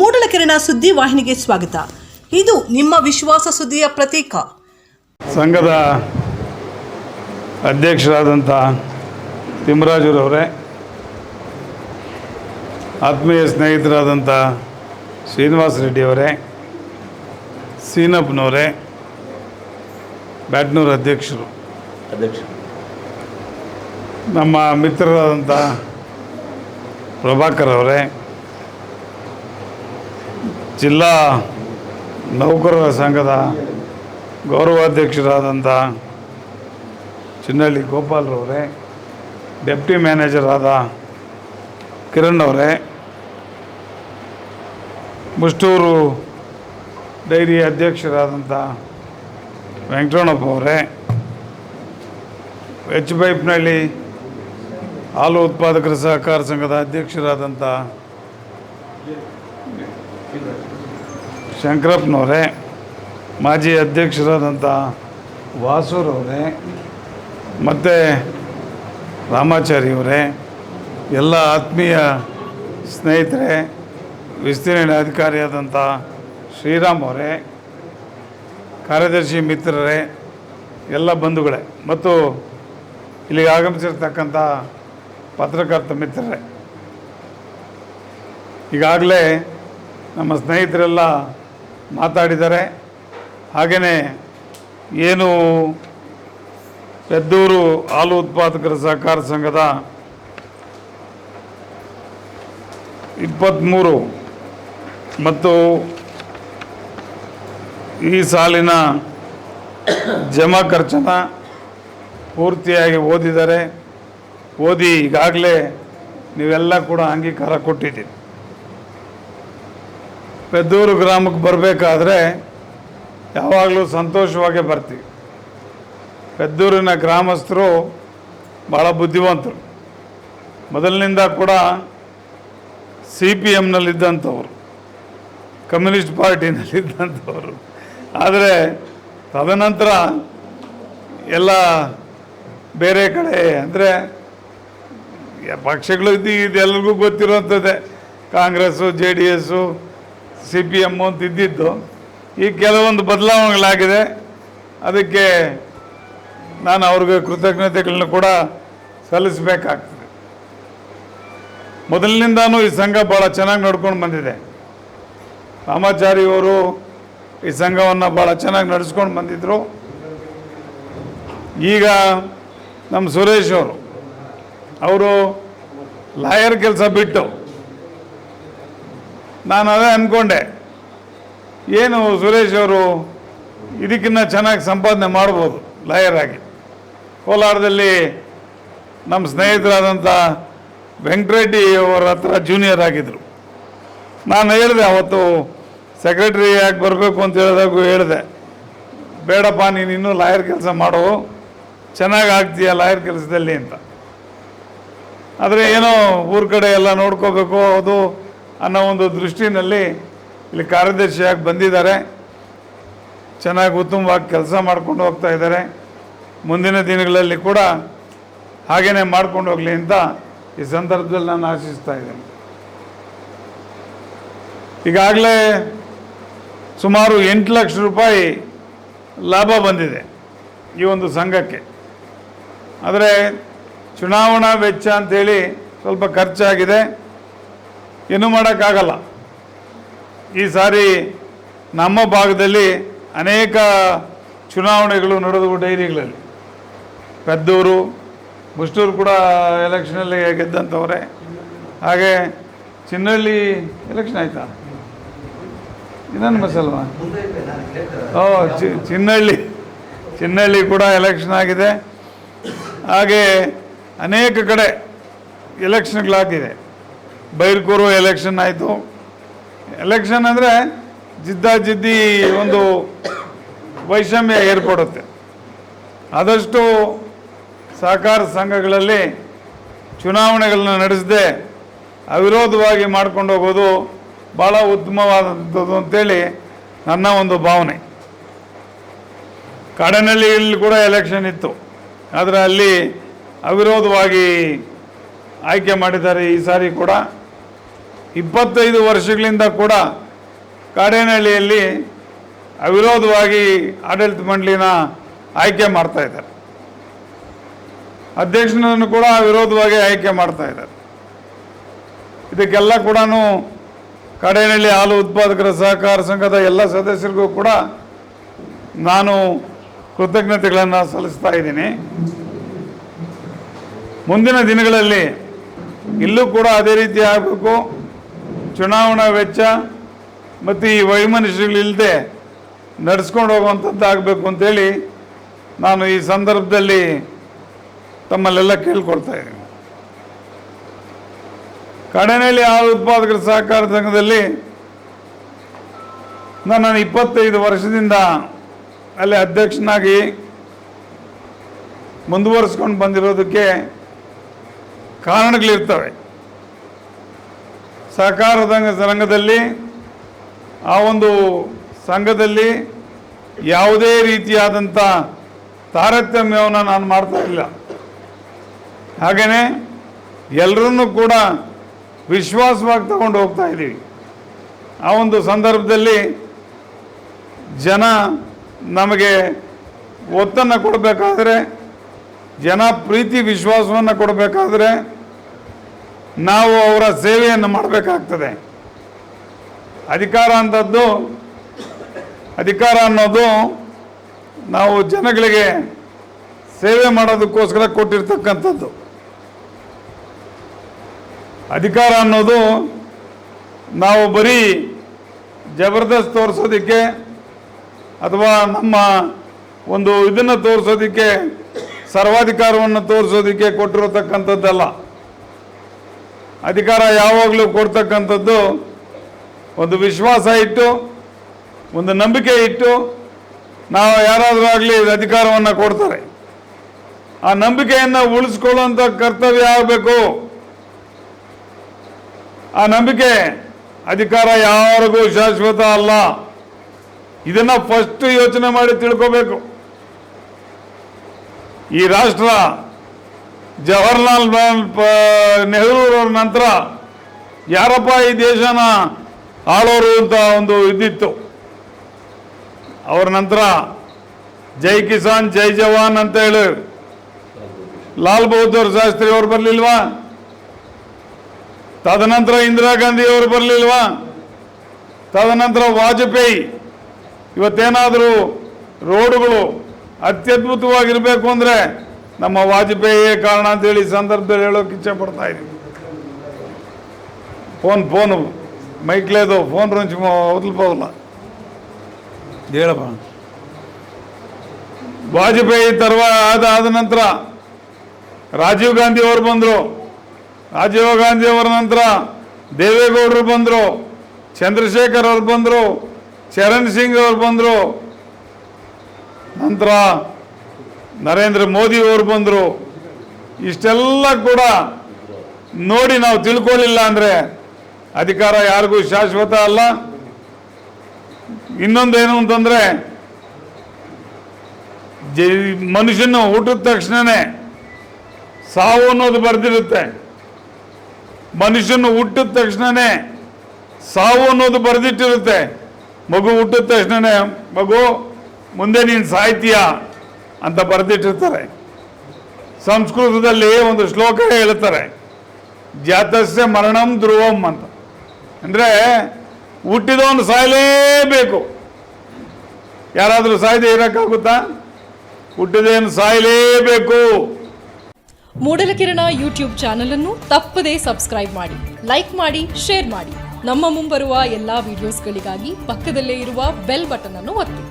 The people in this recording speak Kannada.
ಮೂಡಲಕೆರೆನ ಸುದ್ದಿ ವಾಹಿನಿಗೆ ಸ್ವಾಗತ. ಇದು ನಿಮ್ಮ ವಿಶ್ವಾಸ ಸುದ್ದಿಯ ಪ್ರತೀಕ. ಸಂಘದ ಅಧ್ಯಕ್ಷರಾದಂಥ ತಿಮ್ಮರಾಜುರವರೇ ಆತ್ಮೀಯ ಸ್ನೇಹಿತರಾದಂಥ ಶ್ರೀನಿವಾಸ ರೆಡ್ಡಿಯವರೇ ಸೀನಪ್ಪನವರೇ, ಬ್ಯಾಟ್ನೂರು ಅಧ್ಯಕ್ಷರು. ಅಧ್ಯಕ್ಷ ನಮ್ಮ ಮಿತ್ರರಾದಂಥ ಪ್ರಭಾಕರ್ ಅವರೇ ಜಿಲ್ಲಾ ನೌಕರರ ಸಂಘದ ಗೌರವಾಧ್ಯಕ್ಷರಾದಂಥ ಚಿನ್ನಳ್ಳಿ ಗೋಪಾಲ್ರವರೇ, ಡೆಪ್ಟಿ ಮ್ಯಾನೇಜರ್ ಆದ ಕಿರಣ್ ಅವರೇ ಮುಷ್ಟೂರು ಡೈರಿ ಅಧ್ಯಕ್ಷರಾದಂಥ ವೆಂಕಟರಮಣಪ್ಪ ಅವರೇ ಎಚ್ ಪೈಪ್ನಳ್ಳಿ ಹಾಲು ಉತ್ಪಾದಕರ ಸಹಕಾರ ಸಂಘದ ಅಧ್ಯಕ್ಷರಾದಂಥ ಶಂಕರಪ್ಪನವರೇ, ಮಾಜಿ ಅಧ್ಯಕ್ಷರಾದಂಥ ವಾಸೂರವರೇ ಮತ್ತು ರಾಮಾಚಾರಿಯವರೇ, ಎಲ್ಲ ಆತ್ಮೀಯ ಸ್ನೇಹಿತರೆ, ವಿಸ್ತೀರ್ಣ ಅಧಿಕಾರಿಯಾದಂಥ ಶ್ರೀರಾಮ್ ಅವರೇ, ಕಾರ್ಯದರ್ಶಿ ಮಿತ್ರರೇ, ಎಲ್ಲ ಬಂಧುಗಳೇ, ಮತ್ತು ಇಲ್ಲಿಗೆ ಆಗಮಿಸಿರ್ತಕ್ಕಂಥ ಪತ್ರಕರ್ತ ಮಿತ್ರರೇ. ಈಗಾಗಲೇ ನಮ್ಮ ಸ್ನೇಹಿತರೆಲ್ಲ ಮಾತಾಡಿದ್ದಾರೆ. ಹಾಗೆಯೇ ಏನು ಪೆದ್ದೂರು ಹಾಲು ಉತ್ಪಾದಕರ ಸಹಕಾರ ಸಂಘದ ಇಪ್ಪತ್ತ್ಮೂರು ಮತ್ತು ಈ ಸಾಲಿನ ಜಮಾ ಖರ್ಚನ್ನು ಪೂರ್ತಿಯಾಗಿ ಓದಿದ್ದಾರೆ. ಓದಿ ಈಗಾಗಲೇ ನೀವೆಲ್ಲ ಕೂಡ ಅಂಗೀಕಾರ ಕೊಟ್ಟಿದ್ದೀರಿ. ಪೆದ್ದೂರು ಗ್ರಾಮಕ್ಕೆ ಬರಬೇಕಾದ್ರೆ ಯಾವಾಗಲೂ ಸಂತೋಷವಾಗೇ ಬರ್ತೀವಿ. ಪೆದ್ದೂರಿನ ಗ್ರಾಮಸ್ಥರು ಭಾಳ ಬುದ್ಧಿವಂತರು. ಮೊದಲಿನಿಂದ ಕೂಡ ಸಿ ಪಿ ಎಮ್ನಲ್ಲಿದ್ದಂಥವ್ರು ಕಮ್ಯುನಿಸ್ಟ್ ಪಾರ್ಟಿನಲ್ಲಿದ್ದಂಥವ್ರು. ಆದರೆ ತದನಂತರ ಎಲ್ಲ ಬೇರೆ ಕಡೆ ಅಂದರೆ ಪಕ್ಷಗಳು ಇದ್ದು ಇದೆಲ್ಲರಿಗೂ ಗೊತ್ತಿರುವಂಥದ್ದೇ. Congress, J D S C P M ಅಂತ ಇದ್ದಿದ್ದು ಈ ಕೆಲವೊಂದು ಬದಲಾವಣೆಗಳಾಗಿದೆ. ಅದಕ್ಕೆ ನಾನು ಅವ್ರಿಗೆ ಕೃತಜ್ಞತೆಗಳನ್ನ ಕೂಡ ಸಲ್ಲಿಸಬೇಕಾಗ್ತದೆ. ಮೊದಲಿನಿಂದಾನು ಈ ಸಂಘ ಭಾಳ ಚೆನ್ನಾಗಿ ನಡ್ಕೊಂಡು ಬಂದಿದೆ. ರಾಮಾಚಾರಿಯವರು ಈ ಸಂಘವನ್ನು ಭಾಳ ಚೆನ್ನಾಗಿ ನಡೆಸ್ಕೊಂಡು ಬಂದಿದ್ದರು ಈಗ ನಮ್ಮ ಸುರೇಶ್ ಅವರು ಅವರು ಲಾಯರ್ ಕೆಲಸ ಬಿಟ್ಟು ನಾನು ಅದೇ ಅಂದ್ಕೊಂಡೆ ಏನು ಸುರೇಶ್ ಅವರು ಇದಕ್ಕಿನ್ನ ಚೆನ್ನಾಗಿ ಸಂಪಾದನೆ ಮಾಡ್ಬೋದು ಲಾಯರ್ ಆಗಿ. ಕೋಲಾರದಲ್ಲಿ ನಮ್ಮ ಸ್ನೇಹಿತರಾದಂಥ ವೆಂಕಟರೆಡ್ಡಿ ಅವರ ಹತ್ರ ಜೂನಿಯರ್ ಆಗಿದ್ದರು ನಾನು ಹೇಳಿದೆ ಅವತ್ತು ಸೆಕ್ರೆಟ್ರಿ ಯಾಕೆ ಬರಬೇಕು ಅಂತ ಹೇಳಿದಾಗ ಹೇಳಿದೆ. ಬೇಡಪ್ಪ, ನೀನು ಇನ್ನೂ ಲಾಯರ್ ಕೆಲಸ ಮಾಡು. ಚೆನ್ನಾಗಿ ಆಗ್ತೀಯ ಲಾಯರ್ ಕೆಲಸದಲ್ಲಿ ಅಂತ. ಆದರೆ ಏನೋ ಊರ ಕಡೆ ಎಲ್ಲ ನೋಡ್ಕೋಬೇಕು, ಅದು ಅನ್ನೋ ಒಂದು ದೃಷ್ಟಿನಲ್ಲಿ ಇಲ್ಲಿ ಕಾರ್ಯದರ್ಶಿಯಾಗಿ ಬಂದಿದ್ದಾರೆ. ಚೆನ್ನಾಗಿ ಉತ್ತಮವಾಗಿ ಕೆಲಸ ಮಾಡ್ಕೊಂಡು ಹೋಗ್ತಾ ಇದ್ದಾರೆ. ಮುಂದಿನ ದಿನಗಳಲ್ಲಿ ಕೂಡ ಹಾಗೇನೆ ಮಾಡ್ಕೊಂಡು ಹೋಗಲಿ ಅಂತ ಈ ಸಂದರ್ಭದಲ್ಲಿ ನಾನು ಆಶಿಸ್ತಾ ಇದ್ದೇನೆ. ಈಗಾಗಲೇ ಸುಮಾರು ಎಂಟು ಲಕ್ಷ ರೂಪಾಯಿ ಲಾಭ ಬಂದಿದೆ ಈ ಒಂದು ಸಂಘಕ್ಕೆ. ಆದರೆ ಚುನಾವಣಾ ವೆಚ್ಚ ಅಂತೇಳಿ ಸ್ವಲ್ಪ ಖರ್ಚಾಗಿದೆ. ಏನೂ ಮಾಡೋಕ್ಕಾಗಲ್ಲ. ಈ ಸಾರಿ ನಮ್ಮ ಭಾಗದಲ್ಲಿ ಅನೇಕ ಚುನಾವಣೆಗಳು ನಡೆದವು ಡೈರಿಗಳಲ್ಲಿ. ಪೆದ್ದೂರು ಮುಷ್ಟೂರು ಕೂಡ ಎಲೆಕ್ಷನಲ್ಲಿ ಗೆದ್ದಂಥವ್ರೆ. ಹಾಗೆ ಚಿನ್ನಳ್ಳಿ ಎಲೆಕ್ಷನ್ ಆಯಿತಾ? ಇನ್ನೊಂದು ಮಸಲ್ವಾ ಓ, ಚಿ- ಚಿನ್ನಳ್ಳಿ. ಚಿನ್ನಳ್ಳಿ ಕೂಡ ಎಲೆಕ್ಷನ್ ಆಗಿದೆ. ಹಾಗೆ ಅನೇಕ ಕಡೆ ಎಲೆಕ್ಷನ್ಗಳಾಗಿದೆ. ಬೈರ್ಕೂರು ಎಲೆಕ್ಷನ್ ಆಯಿತು. ಎಲೆಕ್ಷನ್ ಅಂದರೆ ಜಿದ್ದಾಜಿದ್ದಿ ಒಂದು ವೈಷಮ್ಯ ಏರ್ಪಡುತ್ತೆ. ಆದಷ್ಟು ಸಹಕಾರ ಸಂಘಗಳಲ್ಲಿ ಚುನಾವಣೆಗಳನ್ನ ನಡೆಸದೆ ಅವಿರೋಧವಾಗಿ ಮಾಡ್ಕೊಂಡು ಹೋಗೋದು ಭಾಳ ಉತ್ತಮವಾದಂಥದ್ದು ಅಂತೇಳಿ ನನ್ನ ಒಂದು ಭಾವನೆ. ಕಾಡನಹಳ್ಳಿಯಲ್ಲಿ ಕೂಡ ಎಲೆಕ್ಷನ್ ಇತ್ತು. ಆದರೆ ಅಲ್ಲಿ ಅವಿರೋಧವಾಗಿ ಆಯ್ಕೆ ಮಾಡಿದ್ದಾರೆ ಈ ಸಾರಿ ಕೂಡ. ಇಪ್ಪತ್ತೈದು ವರ್ಷಗಳಿಂದ ಕೂಡ ಕಾಡೇನಹಳ್ಳಿಯಲ್ಲಿ ಅವಿರೋಧವಾಗಿ ಆಡಳಿತ ಮಂಡಳಿನ ಆಯ್ಕೆ ಮಾಡ್ತಾ ಇದ್ದಾರೆ. ಅಧ್ಯಕ್ಷನನ್ನು ಕೂಡ ವಿರೋಧವಾಗಿ ಆಯ್ಕೆ ಮಾಡ್ತಾ ಇದ್ದಾರೆ. ಇದಕ್ಕೆಲ್ಲ ಕೂಡ ಕಾಡೇನಹಳ್ಳಿ ಹಾಲು ಉತ್ಪಾದಕರ ಸಹಕಾರ ಸಂಘದ ಎಲ್ಲ ಸದಸ್ಯರಿಗೂ ಕೂಡ ನಾನು ಕೃತಜ್ಞತೆಗಳನ್ನು ಸಲ್ಲಿಸ್ತಾ ಇದ್ದೀನಿ. ಮುಂದಿನ ದಿನಗಳಲ್ಲಿ ಇಲ್ಲೂ ಕೂಡ ಅದೇ ರೀತಿ ಆಗಬೇಕು. ಚುನಾವಣಾ ವೆಚ್ಚ ಮತ್ತು ಈ ವೈಮನಸ್ಯಗಳಿಲ್ಲದೆ ನಡೆಸ್ಕೊಂಡು ಹೋಗುವಂಥದ್ದಾಗಬೇಕು ಅಂತೇಳಿ ನಾನು ಈ ಸಂದರ್ಭದಲ್ಲಿ ತಮ್ಮಲ್ಲೆಲ್ಲ ಕೇಳ್ಕೊಳ್ತಾ ಇದ್ದೀನಿ. ಕಡನೆಯಲ್ಲಿ ಹಾಲು ಉತ್ಪಾದಕರ ಸಹಕಾರ ಸಂಘದಲ್ಲಿ ನಾನು ಇಪ್ಪತ್ತೈದು ವರ್ಷದಿಂದ ಅಲ್ಲಿ ಅಧ್ಯಕ್ಷನಾಗಿ ಮುಂದುವರಿಸ್ಕೊಂಡು ಬಂದಿರೋದಕ್ಕೆ ಕಾರಣಗಳಿರ್ತವೆ. ಸಹಕಾರ ಸಂಘದಲ್ಲಿ ಆ ಒಂದು ಸಂಘದಲ್ಲಿ ಯಾವುದೇ ರೀತಿಯಾದಂಥ ತಾರತಮ್ಯವನ್ನು ನಾನು ಮಾಡ್ತಾ ಇಲ್ಲ. ಹಾಗೆಯೇ ಎಲ್ಲರನ್ನೂ ಕೂಡ ವಿಶ್ವಾಸವಾಗಿ ತಗೊಂಡು ಹೋಗ್ತಾ ಇದ್ದೀವಿ. ಆ ಒಂದು ಸಂದರ್ಭದಲ್ಲಿ ಜನ ನಮಗೆ ಒತ್ತನ್ನು ಕೊಡಬೇಕಾದ್ರೆ, ಜನ ಪ್ರೀತಿ ವಿಶ್ವಾಸವನ್ನು ಕೊಡಬೇಕಾದ್ರೆ ನಾವು ಅವರ ಸೇವೆಯನ್ನು ಮಾಡಬೇಕಾಗ್ತದೆ. ಅಧಿಕಾರ ಅಂಥದ್ದು ಅಧಿಕಾರ ಅನ್ನೋದು ನಾವು ಜನಗಳಿಗೆ ಸೇವೆ ಮಾಡೋದಕ್ಕೋಸ್ಕರ ಕೊಟ್ಟಿರ್ತಕ್ಕಂಥದ್ದು. ಅಧಿಕಾರ ಅನ್ನೋದು ನಾವು ಬರೀ ಜಬರ್ದಸ್ತ್ ತೋರಿಸೋದಕ್ಕೆ ಅಥವಾ ನಮ್ಮ ಒಂದು ಇದನ್ನು ತೋರಿಸೋದಕ್ಕೆ, ಸರ್ವಾಧಿಕಾರವನ್ನು ತೋರಿಸೋದಕ್ಕೆ ಕೊಟ್ಟಿರತಕ್ಕಂಥದ್ದಲ್ಲ. ಅಧಿಕಾರ ಯಾವಾಗಲೂ ಕೊಡ್ತಕ್ಕಂಥದ್ದು ಒಂದು ವಿಶ್ವಾಸ ಇಟ್ಟು, ಒಂದು ನಂಬಿಕೆ ಇಟ್ಟು ನಾವು ಯಾರಾದರೂ ಆಗಲಿ ಅಧಿಕಾರವನ್ನು ಕೊಡ್ತಾರೆ. ಆ ನಂಬಿಕೆಯನ್ನು ಉಳಿಸ್ಕೊಳ್ಳುವಂಥ ಕರ್ತವ್ಯ ಆಗಬೇಕು. ಆ ನಂಬಿಕೆ ಅಧಿಕಾರ ಯಾರಿಗೂ ಶಾಶ್ವತ ಅಲ್ಲ. ಇದನ್ನು ಫಸ್ಟ್ ಯೋಚನೆ ಮಾಡಿ ತಿಳ್ಕೋಬೇಕು. ಈ ರಾಷ್ಟ್ರ ಜವಾಹರ್ಲಾಲ್ ನೆಹರೂರವ್ರ ನಂತರ ಯಾರಪ್ಪ ಈ ದೇಶನ ಆಳೋರು ಅಂತ ಒಂದು ಇದ್ದಿತ್ತು. ಅವ್ರ ನಂತರ ಜೈ ಕಿಸಾನ್, ಜೈ ಜವಾನ್ ಅಂತ ಹೇಳಿ ಲಾಲ್ ಬಹದ್ದೂರ್ ಶಾಸ್ತ್ರಿ ಅವರು ಬರಲಿಲ್ವಾ? ತದನಂತರ ಇಂದಿರಾ ಗಾಂಧಿ ಅವರು ಬರಲಿಲ್ವಾ? ತದನಂತರ ವಾಜಪೇಯಿ, ಇವತ್ತೇನಾದರೂ ರೋಡುಗಳು ಅತ್ಯದ್ಭುತವಾಗಿರಬೇಕು ಅಂದರೆ ನಮ್ಮ ವಾಜಪೇಯಿಯೇ ಕಾರಣ ಅಂತೇಳಿ ಹೇಳಿ ಸಂದರ್ಭದಲ್ಲಿ ಹೇಳೋಕೆ ಇಚ್ಛೆ ಪಡ್ತಾ ಇದ್ದೀನಿ. ಫೋನ್ ಫೋನು ಮೈಕ್ಲೇದು ಫೋನ್ ರಂಚ್ ವದಲ್ಬೋದಲ್ಲ ಹೇಳಪ್ಪ. ವಾಜಪೇಯಿ ತರುವ ಆದ ಆದ ನಂತರ ರಾಜೀವ್ ಗಾಂಧಿ ಅವರು ಬಂದರು. ರಾಜೀವ್ ಗಾಂಧಿ ಅವರ ನಂತರ ದೇವೇಗೌಡರು ಬಂದರು. ಚಂದ್ರಶೇಖರ್ ಅವರು ಬಂದರು. ಚರಣ್ ಸಿಂಗ್ ಅವರು ಬಂದರು. ನಂತರ ನರೇಂದ್ರ ಮೋದಿ ಅವರು ಬಂದರು. ಇಷ್ಟೆಲ್ಲ ಕೂಡ ನೋಡಿ ನಾವು ತಿಳ್ಕೊಳ್ಳಿಲ್ಲ ಅಂದರೆ ಅಧಿಕಾರ ಯಾರಿಗೂ ಶಾಶ್ವತ ಅಲ್ಲ. ಇನ್ನೊಂದೇನು ಅಂತಂದರೆ ಜ ಮನುಷ್ಯನ ಹುಟ್ಟಿದ ತಕ್ಷಣವೇ ಸಾವು ಅನ್ನೋದು ಬರೆದಿರುತ್ತೆ. ಮನುಷ್ಯನ ಹುಟ್ಟಿದ ತಕ್ಷಣವೇ ಸಾವು ಅನ್ನೋದು ಬರೆದಿಟ್ಟಿರುತ್ತೆ. ಮಗು ಹುಟ್ಟಿದ ತಕ್ಷಣವೇ ಮಗು, ಮುಂದೆ ನೀನು ಸಾಯ್ತೀಯ? ಅಂತ ಬರೆದಿಟ್ಟಿರ್ತಾರೆ. ಸಂಸ್ಕೃತದಲ್ಲಿ ಒಂದು ಶ್ಲೋಕ ಹೇಳ್ತಾರೆ. ಜಾತಸ್ಯ ಮರಣಂ ಧ್ರುವಂ ಅಂತ. ಅಂದರೆ ಹುಟ್ಟಿದವನು ಸಾಯಲೇಬೇಕು. ಯಾರಾದರೂ ಸಾಯದೆ ಇರೋಕ್ಕಾಗುತ್ತಾ? ಹುಟ್ಟಿದೇನು ಸಾಯಲೇಬೇಕು. ಮೂಡಲಕಿರಣ ಯೂಟ್ಯೂಬ್ ಚಾನೆಲ್ ಅನ್ನು ತಪ್ಪದೇ ಸಬ್ಸ್ಕ್ರೈಬ್ ಮಾಡಿ, ಲೈಕ್ ಮಾಡಿ, ಶೇರ್ ಮಾಡಿ. ನಮ್ಮ ಮುಂಬರುವ ಎಲ್ಲಾ ವಿಡಿಯೋಸ್ಗಳಿಗಾಗಿ ಪಕ್ಕದಲ್ಲೇ ಇರುವ ಬೆಲ್ ಬಟನ್ ಅನ್ನು ಒತ್ತಿ.